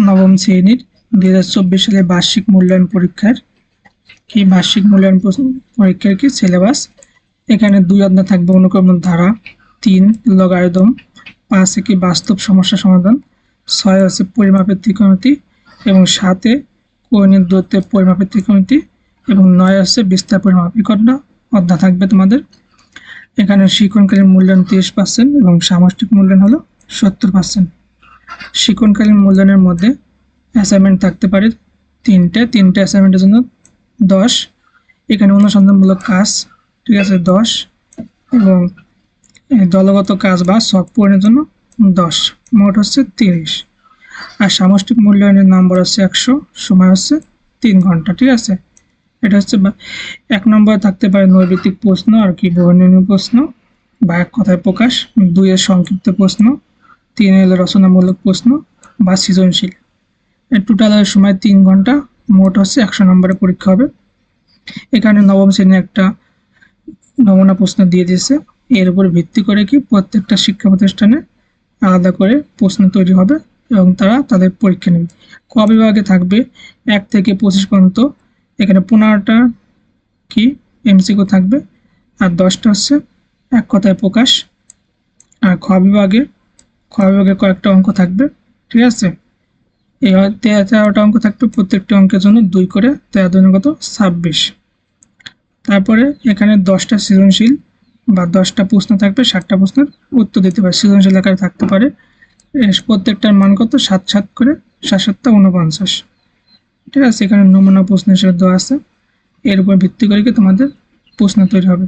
নবম শ্রেণির দুই হাজার চব্বিশ সালে বার্ষিক মূল্যায়ন পরীক্ষার কি বার্ষিক মূল্যায়ন পরীক্ষার কি সিলেবাস এখানে দুই অধ্যায় থাকবে অনুক্রম ধারা তিন লগারিদম পাঁচ কি বাস্তব সমস্যা সমাধান, ছয় আছে পরিমাপের ত্রিকোণমিতি এবং সাতে কোণের দূরত্বের পরিমাপের ত্রিকোণমিতি এবং নয় আছে বিস্তার পরিমাপ। এই কটা অধ্যায় থাকবে তোমাদের। এখানে শিক্ষণকালীন মূল্যায়ন তিরিশ পার্সেন্ট এবং সামষ্টিক মূল্যায়ন হলো সত্তর পার্সেন্ট শিক্ষণকালীন মূল্যায়নের মধ্যে অ্যাসাইনমেন্ট থাকতে পারে তিনটে তিনটে অ্যাসাইনমেন্টের জন্য দশ। এখানে অনুসন্ধানমূলক কাজ, ঠিক আছে, দশ। এবং দলগত কাজ বা শখ পূরণের জন্য দশ। মোট হচ্ছে তিরিশ। আর সামষ্টিক মূল্যায়নের নম্বর হচ্ছে একশো, সময় হচ্ছে তিন ঘণ্টা, ঠিক আছে? এটা হচ্ছে এক নম্বরে থাকতে পারে নৈর্ব্যক্তিক প্রশ্ন আর কি বর্ণনীয় প্রশ্ন বা এক কথায় প্রকাশ, দুইয়ের সংক্ষিপ্ত প্রশ্ন তিন হলো রচনামূলক প্রশ্ন বা সৃজনশীল। টোটাল সময় তিন ঘণ্টা, মোট হচ্ছে একশো নম্বরের পরীক্ষা হবে। এখানে নবম শ্রেণি একটা নমুনা প্রশ্ন দিয়ে দিয়েছে। এর উপর ভিত্তি করে কি প্রত্যেকটা শিক্ষা প্রতিষ্ঠানে আলাদা করে প্রশ্ন তৈরি হবে এবং তারা তাদের পরীক্ষা নেবে। ক বিভাগে থাকবে এক থেকে পঁচিশ পর্যন্ত। এখানে পনেরোটা কি এমসিকিউ থাকবে। আর দশটা হচ্ছে এক কথায় প্রকাশ। আর খ বিভাগে বিভাগে কয়েকটা অঙ্ক থাকবে, ঠিক আছে? এই তেরোটা অঙ্ক থাকবে, প্রত্যেকটি অঙ্কের জন্য দুই করে তেরো দুগুণে কত? ছাব্বিশ। তারপরে এখানে দশটা সৃজনশীল বা দশটা প্রশ্ন থাকবে, ষাটটা প্রশ্নের উত্তর দিতে পারে, সৃজনশীল আকারে থাকতে পারে। প্রত্যেকটার মান কত? সাত সাত করে সাত সাতটা উনপঞ্চাশ। ঠিক আছে, এখানে নমুনা প্রশ্ন হিসেবে দেওয়া আছে। এর উপর ভিত্তি করে কি তোমাদের প্রশ্ন তৈরি হবে?